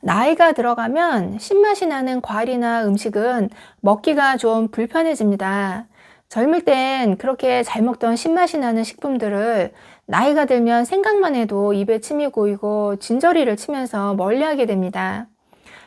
나이가 들어가면 신맛이 나는 과일이나 음식은 먹기가 좀 불편해집니다. 젊을 땐 그렇게 잘 먹던 신맛이 나는 식품들을 나이가 들면 생각만 해도 입에 침이 고이고 진저리를 치면서 멀리하게 됩니다.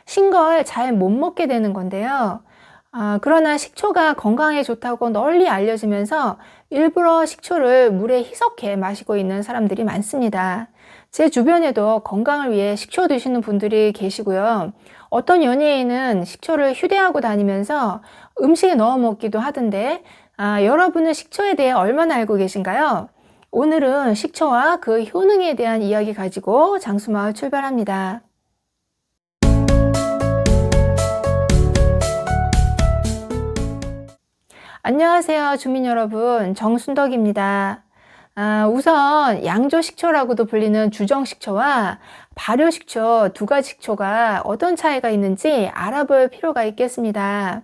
신걸 잘 못 먹게 되는 건데요. 아, 그러나 식초가 건강에 좋다고 널리 알려지면서 일부러 식초를 물에 희석해 마시고 있는 사람들이 많습니다. 제 주변에도 건강을 위해 식초 드시는 분들이 계시고요. 어떤 연예인은 식초를 휴대하고 다니면서 음식에 넣어 먹기도 하던데, 아, 여러분은 식초에 대해 얼마나 알고 계신가요? 오늘은 식초와 그 효능에 대한 이야기 가지고 장수마을 출발합니다. 안녕하세요, 주민 여러분. 정순덕입니다. 아, 우선 양조식초라고도 불리는 주정식초와 발효식초 두 가지 식초가 어떤 차이가 있는지 알아볼 필요가 있겠습니다.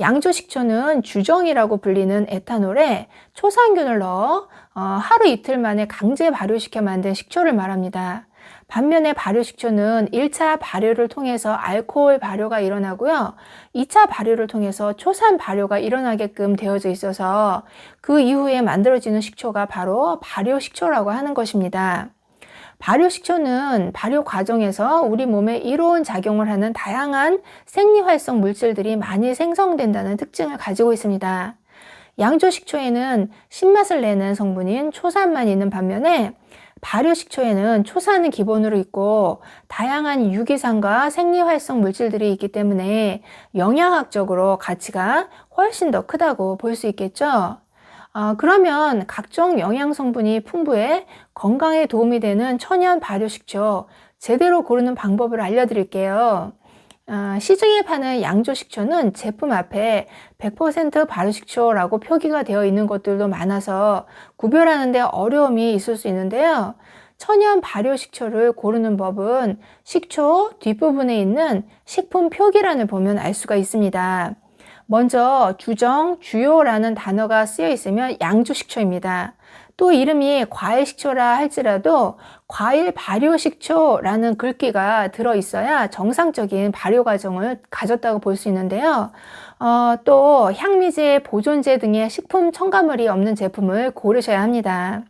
양조식초는 주정이라고 불리는 에탄올에 초산균을 넣어 어, 하루 이틀 만에 강제 발효시켜 만든 식초를 말합니다. 반면에 발효식초는 1차 발효를 통해서 알코올 발효가 일어나고요. 2차 발효를 통해서 초산 발효가 일어나게끔 되어져 있어서 그 이후에 만들어지는 식초가 바로 발효식초라고 하는 것입니다. 발효식초는 발효 과정에서 우리 몸에 이로운 작용을 하는 다양한 생리활성 물질들이 많이 생성된다는 특징을 가지고 있습니다. 양조식초에는 신맛을 내는 성분인 초산만 있는 반면에 발효 식초에는 초산은 기본으로 있고 다양한 유기산과 생리활성 물질들이 있기 때문에 영양학적으로 가치가 훨씬 더 크다고 볼 수 있겠죠. 어, 그러면 각종 영양 성분이 풍부해 건강에 도움이 되는 천연 발효 식초 제대로 고르는 방법을 알려드릴게요. 어, 시중에 파는 양조식초는 제품 앞에 100% 발효식초라고 표기가 되어 있는 것들도 많아서 구별하는데 어려움이 있을 수 있는데요. 천연 발효식초를 고르는 법은 식초 뒷부분에 있는 식품 표기란을 보면 알 수가 있습니다. 먼저 주정, 주요라는 단어가 쓰여 있으면 양조식초입니다. 또 이름이 과일식초라 할지라도 과일 발효식초라는 글귀가 들어 있어야 정상적인 발효 과정을 가졌다고 볼 수 있는데요. 어, 또 향미제, 보존제 등의 식품 첨가물이 없는 제품을 고르셔야 합니다.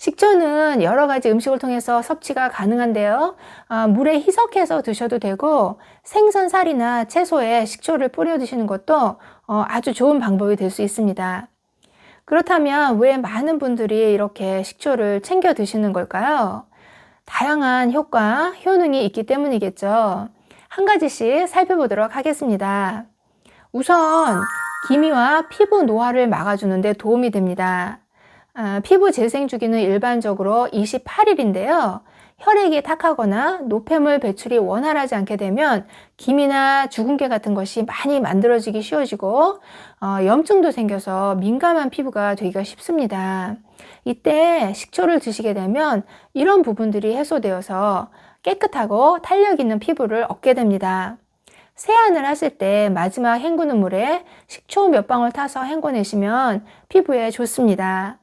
식초는 여러 가지 음식을 통해서 섭취가 가능한데요. 어, 물에 희석해서 드셔도 되고 생선살이나 채소에 식초를 뿌려 드시는 것도 어, 아주 좋은 방법이 될 수 있습니다. 그렇다면 왜 많은 분들이 이렇게 식초를 챙겨 드시는 걸까요? 다양한 효과, 효능이 있기 때문이겠죠. 한 가지씩 살펴보도록 하겠습니다. 우선 기미와 피부 노화를 막아주는데 도움이 됩니다. 아, 피부 재생 주기는 일반적으로 28일인데요. 혈액이 탁하거나 노폐물 배출이 원활하지 않게 되면 기미나 주근깨 같은 것이 많이 만들어지기 쉬워지고 어, 염증도 생겨서 민감한 피부가 되기가 쉽습니다. 이때 식초를 드시게 되면 이런 부분들이 해소되어서 깨끗하고 탄력 있는 피부를 얻게 됩니다. 세안을 하실 때 마지막 헹구는 물에 식초 몇 방울 타서 헹궈내시면 피부에 좋습니다.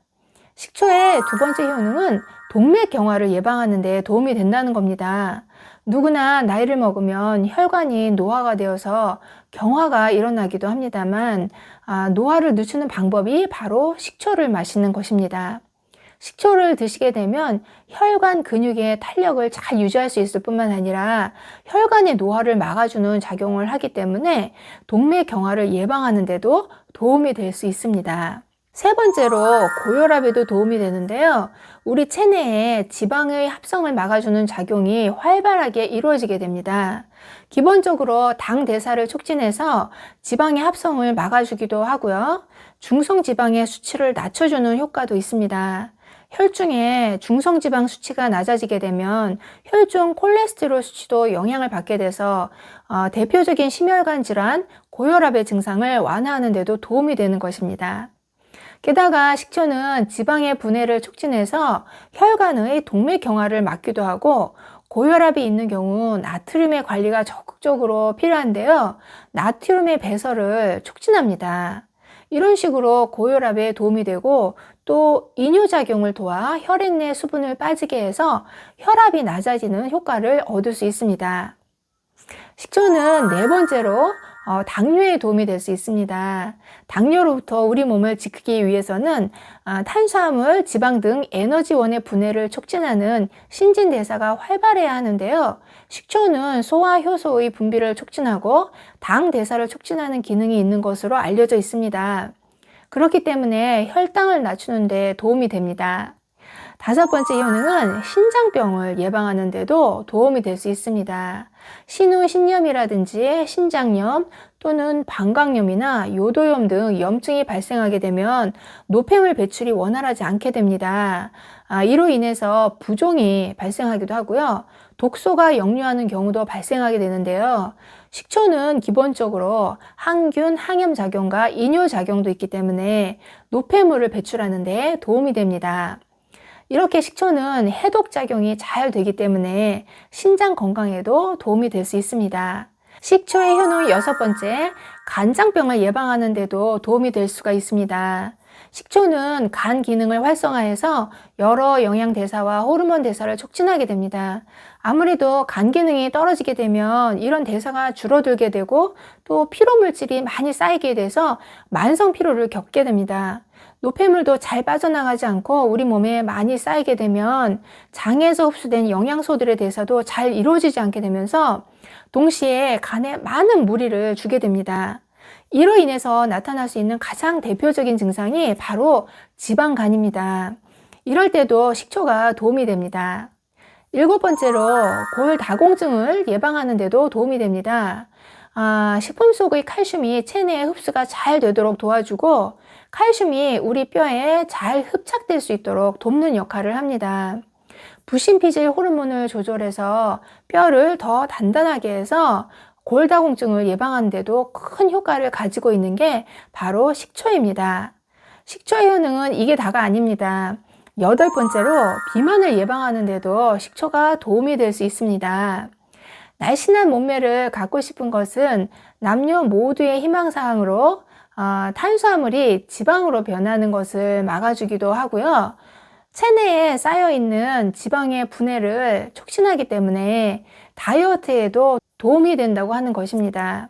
식초의 두 번째 효능은 동맥 경화를 예방하는 데 도움이 된다는 겁니다. 누구나 나이를 먹으면 혈관이 노화가 되어서 경화가 일어나기도 합니다만 아, 노화를 늦추는 방법이 바로 식초를 마시는 것입니다. 식초를 드시게 되면 혈관 근육의 탄력을 잘 유지할 수 있을 뿐만 아니라 혈관의 노화를 막아주는 작용을 하기 때문에 동맥 경화를 예방하는 데도 도움이 될 수 있습니다. 세 번째로 고혈압에도 도움이 되는데요. 우리 체내에 지방의 합성을 막아주는 작용이 활발하게 이루어지게 됩니다. 기본적으로 당 대사를 촉진해서 지방의 합성을 막아주기도 하고요. 중성 지방의 수치를 낮춰주는 효과도 있습니다. 혈중에 중성지방 수치가 낮아지게 되면 혈중 콜레스테롤 수치도 영향을 받게 돼서 어, 대표적인 심혈관 질환, 고혈압의 증상을 완화하는 데도 도움이 되는 것입니다. 게다가 식초는 지방의 분해를 촉진해서 혈관의 동맥 경화를 막기도 하고 고혈압이 있는 경우 나트륨의 관리가 적극적으로 필요한데요. 나트륨의 배설을 촉진합니다. 이런 식으로 고혈압에 도움이 되고 또 이뇨작용을 도와 혈액 내 수분을 빠지게 해서 혈압이 낮아지는 효과를 얻을 수 있습니다. 식초는 네 번째로 어, 당뇨에 도움이 될 수 있습니다. 당뇨로부터 우리 몸을 지키기 위해서는 아, 탄수화물, 지방 등 에너지원의 분해를 촉진하는 신진대사가 활발해야 하는데요. 식초는 소화 효소의 분비를 촉진하고 당 대사를 촉진하는 기능이 있는 것으로 알려져 있습니다. 그렇기 때문에 혈당을 낮추는 데 도움이 됩니다. 다섯 번째 효능은 신장병을 예방하는 데도 도움이 될 수 있습니다. 신우 신염이라든지 신장염 또는 방광염이나 요도염 등 염증이 발생하게 되면 노폐물 배출이 원활하지 않게 됩니다. 아, 이로 인해서 부종이 발생하기도 하고요. 독소가 역류하는 경우도 발생하게 되는데요. 식초는 기본적으로 항균, 항염 작용과 이뇨 작용도 있기 때문에 노폐물을 배출하는 데 도움이 됩니다. 이렇게 식초는 해독 작용이 잘 되기 때문에 신장 건강에도 도움이 될 수 있습니다. 식초의 효능 여섯 번째, 간장병을 예방하는 데도 도움이 될 수가 있습니다. 식초는 간 기능을 활성화해서 여러 영양 대사와 호르몬 대사를 촉진하게 됩니다. 아무래도 간 기능이 떨어지게 되면 이런 대사가 줄어들게 되고 또 피로 물질이 많이 쌓이게 돼서 만성 피로를 겪게 됩니다. 노폐물도 잘 빠져나가지 않고 우리 몸에 많이 쌓이게 되면 장에서 흡수된 영양소들의 대사도 잘 이루어지지 않게 되면서 동시에 간에 많은 무리를 주게 됩니다. 이로 인해서 나타날 수 있는 가장 대표적인 증상이 바로 지방간입니다. 이럴 때도 식초가 도움이 됩니다. 일곱 번째로 골다공증을 예방하는 데도 도움이 됩니다. 아, 식품 속의 칼슘이 체내에 흡수가 잘 되도록 도와주고 칼슘이 우리 뼈에 잘 흡착될 수 있도록 돕는 역할을 합니다. 부신피질 호르몬을 조절해서 뼈를 더 단단하게 해서 골다공증을 예방하는 데도 큰 효과를 가지고 있는 게 바로 식초입니다. 식초의 효능은 이게 다가 아닙니다. 여덟 번째로 비만을 예방하는 데도 식초가 도움이 될 수 있습니다. 날씬한 몸매를 갖고 싶은 것은 남녀 모두의 희망사항으로 어, 탄수화물이 지방으로 변하는 것을 막아주기도 하고요. 체내에 쌓여있는 지방의 분해를 촉진하기 때문에 다이어트에도 도움이 된다고 하는 것입니다.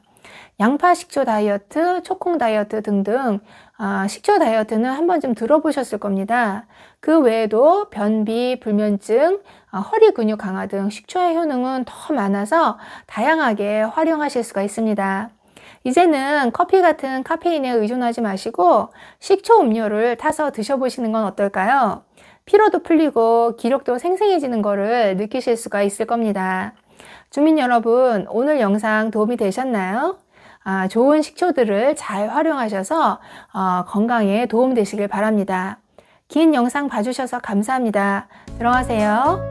양파 식초 다이어트, 초콩 다이어트 등등 아, 식초 다이어트는 한 번쯤 들어보셨을 겁니다. 그 외에도 변비, 불면증, 아, 허리 근육 강화 등 식초의 효능은 더 많아서 다양하게 활용하실 수가 있습니다. 이제는 커피 같은 카페인에 의존하지 마시고 식초 음료를 타서 드셔보시는 건 어떨까요? 피로도 풀리고 기력도 생생해지는 것을 느끼실 수가 있을 겁니다. 주민 여러분, 오늘 영상 도움이 되셨나요? 아, 좋은 식초들을 잘 활용하셔서 어, 건강에 도움 되시길 바랍니다. 긴 영상 봐주셔서 감사합니다. 들어가세요.